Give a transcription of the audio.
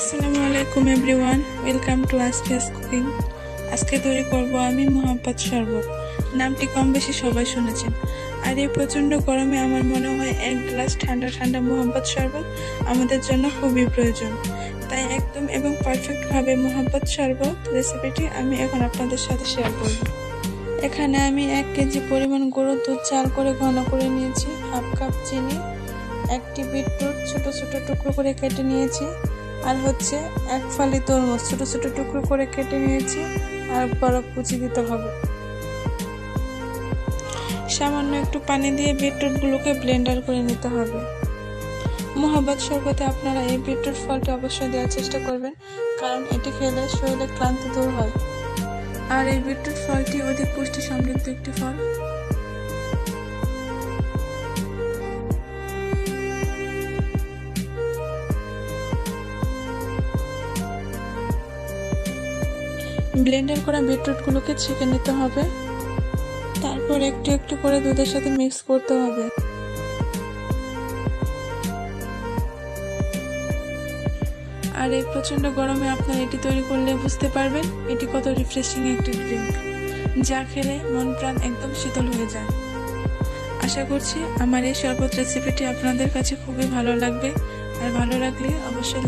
আসসালামু আলাইকুম everyone welcome to আসটিয়াস কুকিং আজকে তৈরি করব আমি মোহাম্মদ শরবত নামটি কম বেশি সবাই শুনেছেন। আর এই প্রচণ্ড গরমে আমার মনে হয় এক গ্লাস ঠান্ডা ঠান্ডা মোহাম্মদ শরবত আমাদের জন্য খুবই প্রয়োজন। তাই একদম এবং পারফেক্টভাবে মোহাম্মদ শরবত রেসিপিটি আমি এখন আপনাদের সাথে শেয়ার করব। এখানে আমি এক কেজি পরিমাণ গরুর দুধ চাল করে ঘন করে নিয়েছি। হাফ কাপ চিনি একটি বিটরুট ছোট ছোট টুকরো করে কেটে নিয়েছি। আর হচ্ছে এক ফালি তরমুজ, ছোট ছোট টুকরো করে কেটে নিয়েছি আর বরফ কুচি দিতে হবে। সামান্য একটু পানি দিয়ে বিটরুটগুলোকে ব্লেন্ডার করে নিতে হবে। মোহাম্মদ শরবতে আপনারা এই বিটরুট ফলটি অবশ্যই দেওয়ার চেষ্টা করবেন, কারণ এটি খেলে শরীরে ক্লান্তি দূর হয়। আর এই বিটরুট ফলটি অধিক পুষ্টি সমৃদ্ধ একটি ফল। ব্লেন্ডার করা বিটরুটগুলোকে ছেঁকে নিতে হবে। তারপর একটু একটু করে দুধের সাথে মিক্স করতে হবে। আর এই প্রচণ্ড গরমে আপনার এটি তৈরি করলে বুঝতে পারবেন এটি কত রিফ্রেশিং একটি ড্রিঙ্ক যা খেলে মন প্রাণ একদম শীতল হয়ে যায়। আশা করছি আমার এই শরবত রেসিপিটি আপনাদের কাছে খুবই ভালো লাগবে। আর ভালো লাগলে অবশ্যই